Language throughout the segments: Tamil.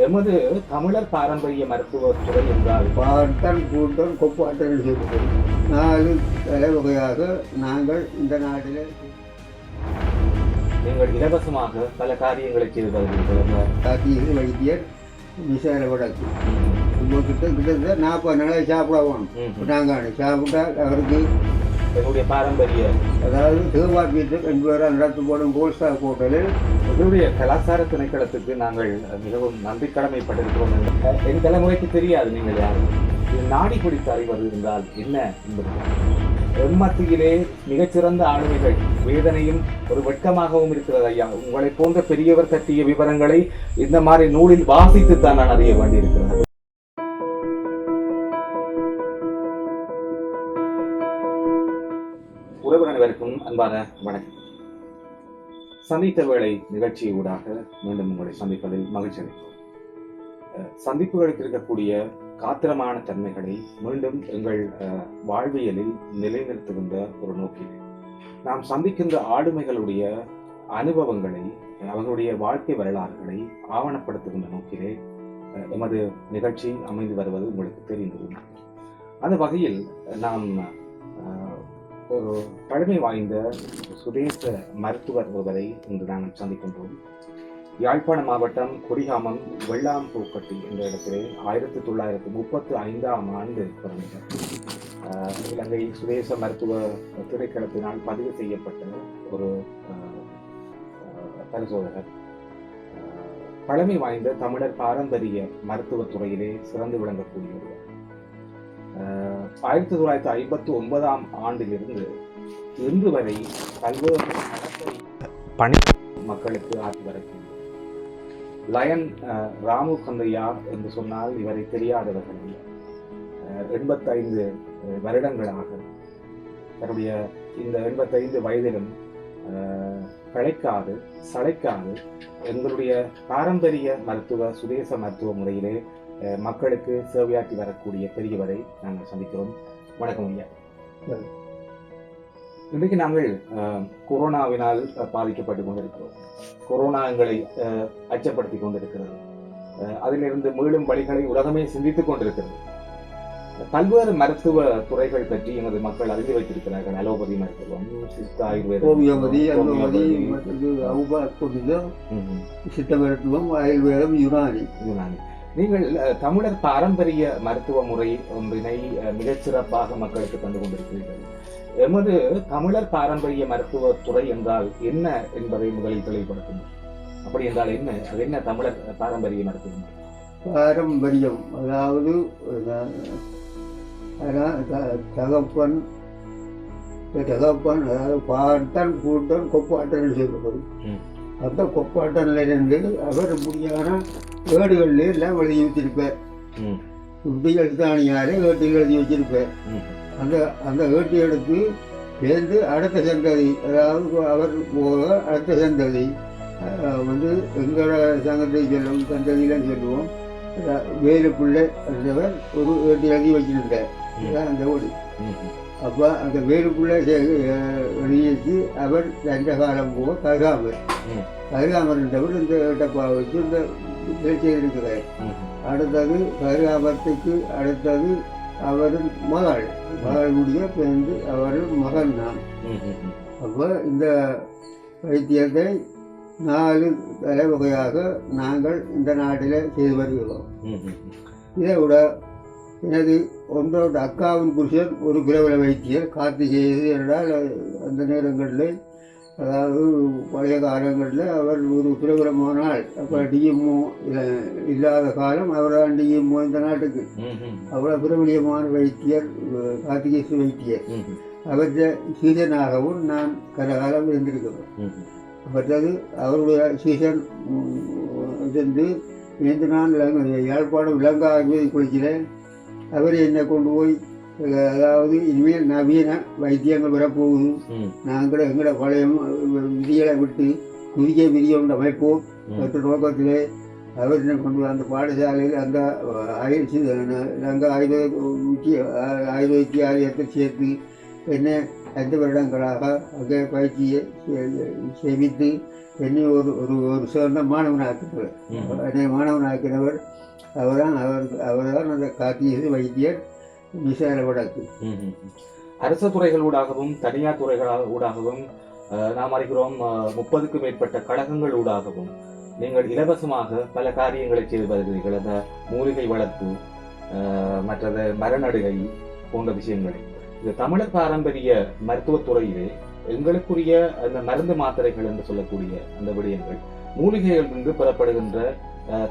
எமது தமிழர் பாரம்பரிய மருத்துவத்துறை என்றால்? பாட்டன் கூட்டம் கொப்பாட்டன் செய்வது நாலு தலைவகையாக நாங்கள் இந்த நாட்டில் நீங்கள் இலவசமாக பல காரியங்களை செய்து வருகிறீர்கள் வைத்தியர் விசார வடக்கு உங்ககிட்ட கிட்டத்தட்ட நாற்பது நாளை சாப்பிடுவோம். நாங்கள் சாப்பிட்டா அவருக்கு எங்களுடைய பாரம்பரிய அதாவது சிவபாக்கியத்து என்பவரால் நடத்து போடும் கோல்சா ஹோட்டலில் எங்களுடைய கலாச்சார திணைக்களத்துக்கு நாங்கள் மிகவும் நன்றி கடமைப்பட்டிருக்கிறோம் என்று. என் தலைமுறைக்கு தெரியாது நீங்கள் யார் இது நாடி பிடித்த அறிவது இருந்தால் என்ன என்பது? எம்மத்தியிலே மிகச்சிறந்த ஆளுமைகள். வேதனையும் ஒரு வெட்கமாகவும் இருக்கிறது ஐயா. உங்களை போன்ற பெரியவர் தட்டிய விவரங்களை இந்த மாதிரி நூலில் வாசித்துத்தான் நான் அறிய வேண்டியிருக்கிறது. உறவு அனைவருக்கும் அன்பான வணக்கம். சந்தித்த வேளை நிகழ்ச்சி ஊடாக மீண்டும் உங்களை சந்திப்பதில் மகிழ்ச்சி அளிக்கும் சந்திப்புகளுக்கு இருக்கக்கூடிய காத்திரமான தன்மைகளை மீண்டும் எங்கள் வாழ்வியலில் நிலைநிறுத்துகின்ற ஒரு நோக்கில். நாம் சந்திக்கின்ற ஆளுமைகளுடைய அனுபவங்களை அவர்களுடைய வாழ்க்கை வரலாறுகளை ஆவணப்படுத்துகின்ற நோக்கிலே எமது நிகழ்ச்சி அமைந்து வருவது உங்களுக்கு தெரிந்தது அந்த வகையில் நாம் ஒரு பழமை வாய்ந்த சுதேச மருத்துவர் ஒருவரை இன்று நாங்கள் சந்திக்கின்றோம். யாழ்ப்பாண மாவட்டம் கொடிகாமம் வெள்ளாம்பூக்கட்டி என்ற இடத்திலே ஆயிரத்தி தொள்ளாயிரத்தி முப்பத்தி ஐந்தாம் ஆண்டு பிறந்தார் இலங்கை சுதேச மருத்துவ திணைக்களத்தினால் பதிவு செய்யப்பட்ட ஒரு பரிசோதகர். பழமை வாய்ந்த தமிழர் பாரம்பரிய மருத்துவத் துறையிலே சிறந்து விளங்கக்கூடிய ஒருவர் ஆஹ், ஆயிரத்தி தொள்ளாயிரத்தி ஐம்பத்தி ஒன்பதாம் ஆண்டிலிருந்து இன்று வரை பல்வேறு பணி மக்களுக்கு ஆற்றி வரக்கூடிய லயன் அஹ், ராமு கந்தையா என்று சொன்னால் இவரை தெரியாதவர்கள் அஹ், எண்பத்தைந்து வருடங்களாக தன்னுடைய இந்த எண்பத்தைந்து வயதிலும் அஹ், களைக்காது சளைக்காது எங்களுடைய பாரம்பரிய மருத்துவ சுதேச மருத்துவ முறையிலே அஹ், மக்களுக்கு சேவையாற்றி வரக்கூடிய பெரியவரை நாங்கள் சந்திக்கிறோம். வணக்கம் ஐயா. இன்றைக்கு நாங்கள் கொரோனாவினால் பாதிக்கப்பட்டு கொண்டிருக்கிறோம். கொரோனா எங்களை அச்சப்படுத்தி கொண்டிருக்கிறது. அதிலிருந்து மீளும் வழிகளை உலகமே சிந்தித்துக் கொண்டிருக்கிறது. பல்வேறு மருத்துவ துறைகள் பற்றி எமது மக்கள் அறிந்து வைத்திருக்கிறார்கள். அலோபதி மருத்துவம் சித்த ஆயுர்வேதம் ஹோமியோபதி அலோபதி. சித்த மருத்துவம் ஆயுர்வேதம் யுனானி. இதுதானே. நீங்கள் தமிழர் பாரம்பரிய மருத்துவ முறை ஒன்றினை மிகச்சிறப்பாக மக்களுக்கு தந்து கொண்டிருக்கிறீர்கள். எமது தமிழர் பாரம்பரிய மருத்துவ துறை என்றால் என்ன என்பதை முதலில் தெளிவுபடுத்தும் அப்படி என்றால் என்ன அது என்ன தமிழர் பாரம்பரிய மருத்துவம் பாரம்பரியம் அதாவது தகப்பன் தகப்பன் அதாவது பாட்டன் கூட்டன் கொப்பாட்டன் சொல்லுவது அந்த கொப்பாட்டன்ல இருந்து அவர் முடியான ஏடுகள்ல எல்லாம் எழுதி வச்சிருப்பார். இப்படி எழுத்தாணியாரே ஏட்டில் எழுதி வச்சிருப்பார் ம். அந்த அந்த ஏட்டி எடுத்து சேர்ந்து அடுத்த சந்ததி அதாவது அவர் போக அடுத்த சந்ததி வந்து எங்களோட சங்கத்தை சொல்லும் சந்ததியில சொல்லுவோம் அஹ், வேலுக்குள்ளே இருந்தவர் ஒரு ஏட்டி எழுதி வச்சிருந்தார் அந்த ஓடி. அப்போ அந்த எழுதி வச்சு அவர் காலம் போக கருகாமர். கருகாமர் இருந்தவர் இந்த டப்பா வச்சு இந்த செய்திருக்கிறார் ம். அடுத்தது கருகாமத்துக்கு அடுத்தது அவரின் மகள் மகளுடைய பிறந்து அவரின் மகன். ம். அப்போ இந்த வைத்தியத்தை நாலு தலைவகையாக நாங்கள் இந்த நாட்டில் செய்து வருகிறோம். இதை விட எனது ஒன்றோட அக்காவின் புருஷன் ஒரு பிரபல வைத்தியர் கார்த்திகேயது என்றால் அந்த நேரங்களில் அதாவது பழைய காலங்களில் அவர் ஒரு பிரபலமானால் அப்போ டிஎம்ஓ இல்லாத காலம் அவர்தான் டிஎம்ஓ இந்த நாட்டுக்கு. அவ்வளோ பிரபலியமான வைத்தியர் கார்த்திகேசு வைத்தியர். அவற்றை சீசனாகவும் நான் கரகாலம் இருந்திருக்கிறேன். மற்றது அவருடைய சீசன் இருந்து நேற்று நான் யாழ்ப்பாணம் ஆயுர்வேதி குளிக்கிறேன் அவர் என்னை கொண்டு போய் அதாவது இனிமேல் நவீன வைத்தியங்கள் வரப்போகுது நாங்கள் எங்களோட பழைய விதிகளை விட்டு புதிய விதியை ஒன்று அமைப்போம் ம். என்ற நோக்கத்திலே அவரினை கொண்டு அந்த பாடசாலையில் அந்த ஆயிரத்தி நாங்கள் ஆயுர்வேத உச்சி ஆயுர்வேதி ஆலயத்தை சேர்த்து என்ன ஐந்து வருடங்களாக அங்கே பயிற்சியை சேமித்து என்னை ஒரு ஒரு ஒரு சிறந்த மாணவனாக்கினவர். என்னை மாணவனாக்கினவர் அவர்தான் அவர் அவர்தான் அந்த காத்தியது வைத்தியர் விசார வடக்கு அரசு துறைகள் ஊடாகவும் தனியார் துறைகள் ஊடாகவும் நாம் அறிகிறோம் முப்பதுக்கும் மேற்பட்ட கழகங்கள் ஊடாகவும் நீங்கள் இலவசமாக பல காரியங்களை செய்து வருகிறீர்கள். அந்த மூலிகை வளர்ப்பு மற்றது மரநடுகை போன்ற விஷயங்களை. இந்த தமிழர் பாரம்பரிய மருத்துவத்துறையிலே எங்களுக்குரிய அந்த மருந்து மாத்திரைகள் என்று சொல்லக்கூடிய அந்த விடயங்கள் மூலிகைகளிலிருந்து பெறப்படுகின்ற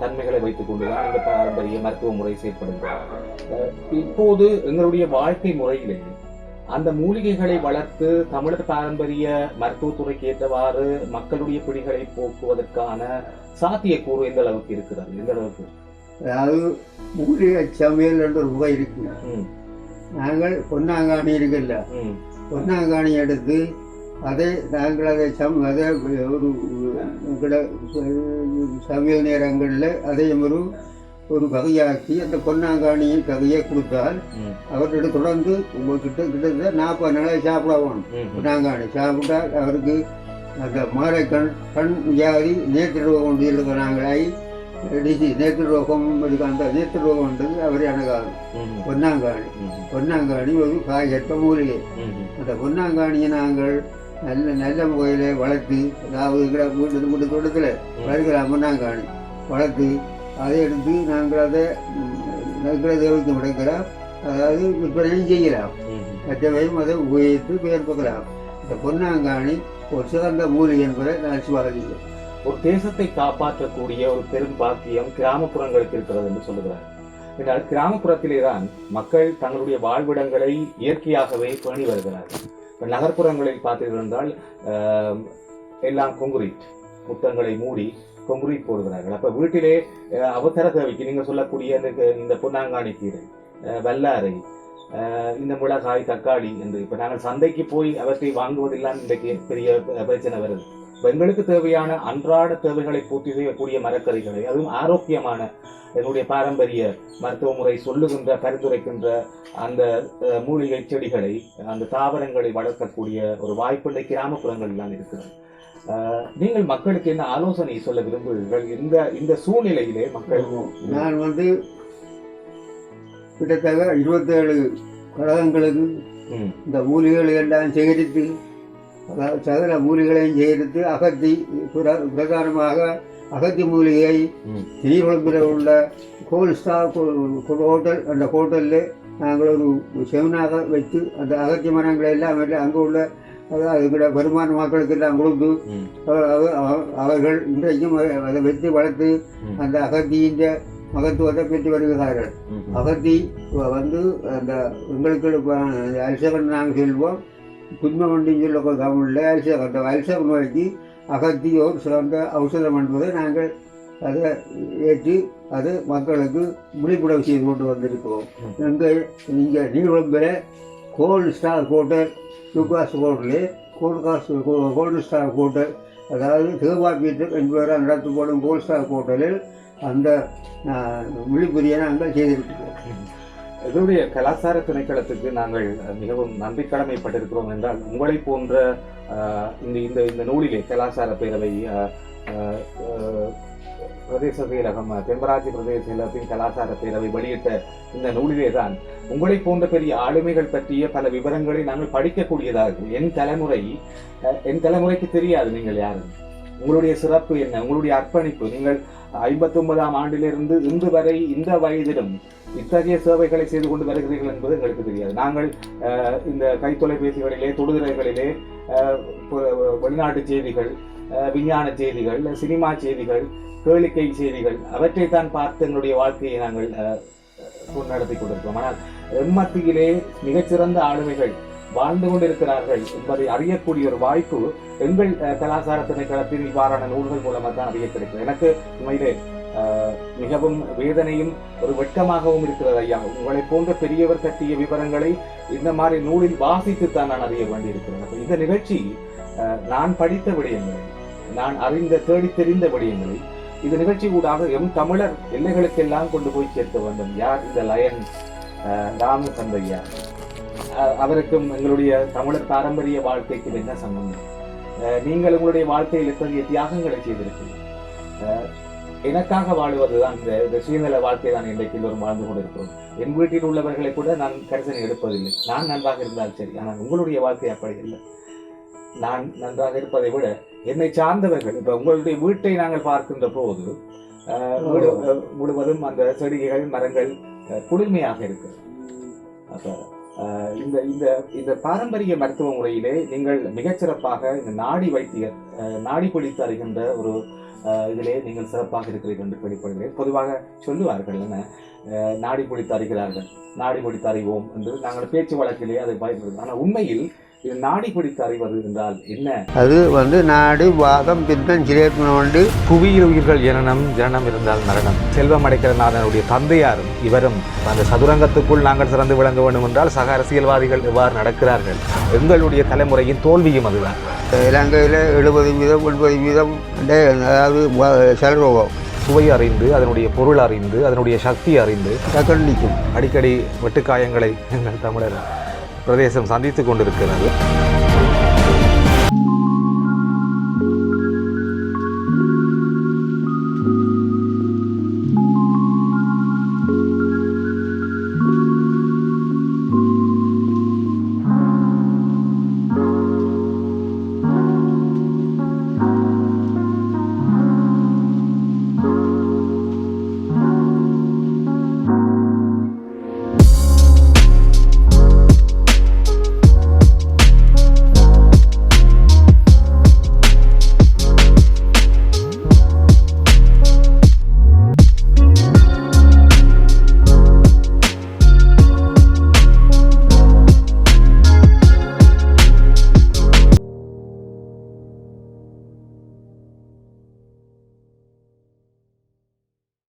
தன்மைகளை வைத்துக் கொண்டுதான் இந்த பாரம்பரிய மருத்துவ முறை செயற்படுகிறது. இப்போது எங்களுடைய வாழ்க்கை முறையிலே அந்த மூலிகைகளை வளர்த்து தமிழர் பாரம்பரிய மருத்துவத்துறைக்கு ஏற்றவாறு மக்களுடைய பிடிகளை போக்குவதற்கான சாத்தியக்கூறு எந்த அளவுக்கு இருக்கிறது? எந்த அளவுக்கு? அதாவது மூலிகை சமையல் என்ற ஒரு வகை இருக்கு. நாங்கள் பொன்னாங்காணி இருக்குல்ல. பொன்னாங்காணி எடுத்து அதை நாங்கள் அதை சம் அதை ஒரு எங்களோட சமையல் நேரங்களில் அதையும் ஒரு ஒரு வகையாக்கி அந்த பொன்னாங்காணியின் வகையை கொடுத்தால் அவர்கிட்ட தொடர்ந்து கிட்ட கிட்டத்தட்ட நாற்பது நாளாக சாப்பிட வேணும். ம், ம். பொன்னாங்காணி சாப்பிட்டால் அவருக்கு அந்த மாலை கண் கண் வியாதி நேற்று ரோகம் ஒன்று இருக்கிறாங்களாய் டிசி நேற்று ரோகம் இருக்கு அந்த நேற்று ரோகம்ன்றது அவரே அணுகாது. பொன்னாங்காணி. பொன்னாங்காணி ஒரு காயற்ற மூலிகை. அந்த பொன்னாங்காணியை நாங்கள் நல்ல நல்ல முறையில் வளர்த்து அதாவது இருக்கிற வீட்டு வீட்டு தோட்டத்தில் வளர்க்கிற பொன்னாங்காணி வளர்த்து அதை எடுத்து நாங்கள் அதை நடுக்கிற தேவைக்கு முடக்கலாம். அதாவது விற்பனையும் செய்யலாம். மற்றவையும் அதை உபயோகித்து பெயர்ப்புக்கலாம் இந்த பொன்னாங்காணி ஒரு சிறந்த மூலிகை என்பதை நான் சுவாதிக்கிறேன் ஒரு தேசத்தை காப்பாற்றக்கூடிய ஒரு பெரும் பாக்கியம் கிராமப்புறங்களுக்கு இருக்கிறது என்று சொல்லுகிறார். என்றால் கிராமப்புறத்திலே தான் மக்கள் தங்களுடைய வாழ்விடங்களை இயற்கையாகவே பேணி வருகிறார்கள். நகர்ப்புறங்களில் பார்த்தீர்கள் என்றால் எல்லாம் கொங்குரீட் முத்தங்களை மூடி கொங்குரீட் போடுகிறார்கள். அப்போ வீட்டிலே அவசர தேவைக்கு நீங்கள் சொல்லக்கூடிய இந்த இந்த பொன்னாங்காணி கீரை வல்லாரை இந்த மிளகாய் தக்காளி என்று இப்போ நாங்கள் சந்தைக்கு போய் அவற்றை வாங்குவதெல்லாம் இன்றைக்கு பெரிய பிரச்சனை வருது. எங்களுக்கு தேவையான அன்றாட தேவைகளை பூர்த்தி செய்யக்கூடிய மரக்கறிகளை அதுவும் ஆரோக்கியமான என்னுடைய பாரம்பரிய மருத்துவ முறை சொல்லுகின்ற பரிந்துரைக்கின்ற அந்த மூலிகை செடிகளை அந்த தாவரங்களை வளர்க்கக்கூடிய ஒரு வாய்ப்பு இன்றைக்கு கிராமப்புறங்களில் தான் இருக்கிறது நீங்கள் மக்களுக்கு என்ன ஆலோசனை சொல்ல விரும்புகிறீர்கள்? இந்த இந்த சூழ்நிலையிலே மக்கள் நான் வந்து கிட்டத்தட்ட இருபத்தேழு கழகங்களுக்கு இந்த மூலிகைகளை எல்லாம் சேகரித்து சகல மூலிகளையும் சேகரித்து அகத்தி புர- பிரதானமாக அகத்தி மூலிகை ம், திருவள்ளம்புல உள்ள கோல் ஸ்டார் ஹோட்டல் அந்த ஹோட்டலில் நாங்கள் ஒரு செவனாக வைத்து அந்த அகத்தி மரங்களை எல்லாம் அங்கே உள்ள அதாவது எங்களோட வருமான மக்களுக்கு எல்லாம் கொடுத்து அவர்கள் இன்றைக்கும் அதை- வைத்து வளர்த்து அந்த அகத்தியின் மகத்துவத்தை பெற்று வருகிறார்கள். அகத்தி வந்து அந்த எங்களுக்கு அரிசகன் நாங்கள் சொல்வோம். புன்மமண்டின்னு சொல்ல தமிழில் அரிசகம் அந்த அரிசக நோய்க்கு அகத்தியோர் சிறந்த ஔஷதம் என்பதை நாங்கள் அதை ஏற்றி அது மக்களுக்கு விழிப்புணர்வு செய்து கொண்டு வந்திருக்கிறோம். எங்கள் இங்கே நீர்வளம்பில் கோல்டு ஸ்டார் ஹோட்டல் சுகாஸ் ஹோட்டலு கோல்டு காஸ் கோல்டு ஸ்டார் ஹோட்டல் அதாவது தேவாபீட்டம் என்பவரால் நடத்தப்படும் கோல்டு ஸ்டார் ஹோட்டலில் அந்த ஆஹ், விழிப்புரிய நாங்கள் செய்திருக்கிறோம் எங்களுடைய கலாச்சார திணைக்களத்துக்கு நாங்கள் மிகவும் நன்றி கடமைப்பட்டிருக்கிறோம் என்றால் உங்களை போன்ற இந்த இந்த இந்த நூலிலே கலாச்சார பேரவை பிரதேச செயலகம் அஹ், பிரதேச செயலகத்தின் கலாச்சார பேரவை வெளியிட்ட இந்த நூலிலே தான் உங்களை போன்ற பெரிய ஆளுமைகள் பற்றிய பல விவரங்களை நாங்கள் படிக்கக்கூடியதாக என் தலைமுறை என் தலைமுறைக்கு தெரியாது நீங்கள் யாரும். உங்களுடைய சிறப்பு என்ன? உங்களுடைய அர்ப்பணிப்பு? நீங்கள் ஐம்பத்தி ஒன்பதாம் ஆண்டிலிருந்து இன்று வரை இந்த வயதிலும் இத்தகைய சேவைகளை செய்து கொண்டு வருகிறீர்கள் என்பது எங்களுக்கு தெரியாது. நாங்கள் அஹ், இந்த கைத்தொலைபேசிகளிலே தொடுதிரைகளிலே அஹ், வெளிநாட்டு செய்திகள் அஹ், விஞ்ஞான செய்திகள் சினிமா செய்திகள் கேளிக்கை செய்திகள் அவற்றைத்தான் பார்த்து எங்களுடைய வாழ்க்கையை நாங்கள் அஹ், நடத்தி கொண்டிருக்கிறோம். ஆனால் எம்மத்தியிலே மிகச்சிறந்த ஆளுமைகள் வாழ்ந்து கொண்டிருக்கிறார்கள் என்பதை அறியக்கூடிய ஒரு வாய்ப்பு எங்கள் கலாச்சார திணைக்களத்தின் இவ்வாறான நூல்கள் மூலமாக தான் அறிய கிடைக்கும் எனக்கு உண்மையிலே மிகவும் வேதனையும் ஒரு வெட்கமாகவும் இருக்கிறது ஐயா. உங்களை போன்ற பெரியவர் கட்டிய விவரங்களை இந்த மாதிரி நூலில் வாசித்துத்தான் நான் அறிய வேண்டியிருக்கிறேன் இந்த நிகழ்ச்சி நான் படித்த விடயங்களை நான் அறிந்த தேடி தெரிந்த விடயங்களை இந்த நிகழ்ச்சி ஊடாக எம் தமிழர் எல்லைகளுக்கெல்லாம் கொண்டு போய் சேர்க்க வேண்டும். யார்? இந்த லயன் அஹ், ராமு சந்தையா அவருக்கும் எங்களுடைய தமிழர் பாரம்பரிய வாழ்க்கைக்கும் என்ன சம்பந்தம்? நீங்கள் உங்களுடைய வாழ்க்கையில் எத்தகைய தியாகங்களை செய்திருக்கிறீர்கள்? அஹ், எனக்காக வாழுவதுதான் இந்த சுயநல வாழ்க்கை தான் இன்றைக்கு எல்லோரும் வாழ்ந்து கொண்டிருக்கிறோம். என் வீட்டில் உள்ளவர்களை கூட நான் கரிசனை எடுப்பதில்லை. நான் நன்றாக இருந்தால் சரி ஆனால் உங்களுடைய வாழ்க்கை அப்படி இல்லை. நான் நன்றாக இருப்பதை விட என்னை சார்ந்தவர்கள் இப்ப உங்களுடைய வீட்டை நாங்கள் பார்க்கின்ற போது முழுவதும் அந்த செடிகள் மரங்கள் குளிர்மையாக இருக்கு அப்ப இந்த இந்த இந்த பாரம்பரிய மருத்துவ முறையிலே நீங்கள் மிகச்சிறப்பாக இந்த நாடி வைத்தியர் நாடி பொழித்து அறிகின்ற ஒரு இதிலே நீங்கள் சிறப்பாக இருக்கிறீர்கள் என்று வெளிப்படுகிறேன் பொதுவாக சொல்லுவார்கள் என்ன நாடி பொழித்து அறிகிறார்கள் நாடி பொழித்து அறிவோம் என்று. நாங்கள் பேச்சு வழக்கிலே அதை பயன்படுத்தும் ஆனால் உண்மையில் நாடி பிடித்து அறிவது என்றால் என்ன? அது வந்து நாடு வாதம் பித்தம் சிலேத்மம் உண்டு புவியில் உயிர்கள் ஜனனம் ஜனனம் இருந்தால் மரணம். செல்வம் அடைக்கிறநாதனுடைய தந்தையாரும் இவரும் அந்த சதுரங்கத்துக்குள் நாங்கள் சிறந்து விளங்க வேண்டும் என்றால் சக அரசியல்வாதிகள் எவ்வாறு நடக்கிறார்கள்? எங்களுடைய தலைமுறையின் தோல்வியும் அதுதான். இலங்கையில் எழுபது வீதம் எண்பது வீதம் அதாவது செலரோகம் சுவை அறிந்து அதனுடைய பொருள் அறிந்து அதனுடைய சக்தி அறிந்து நிற்கும் அடிக்கடி வெட்டுக்காயங்களை எங்கள் தமிழர் பிரதேசம் சந்தித்துக் கொண்டிருக்கிறது.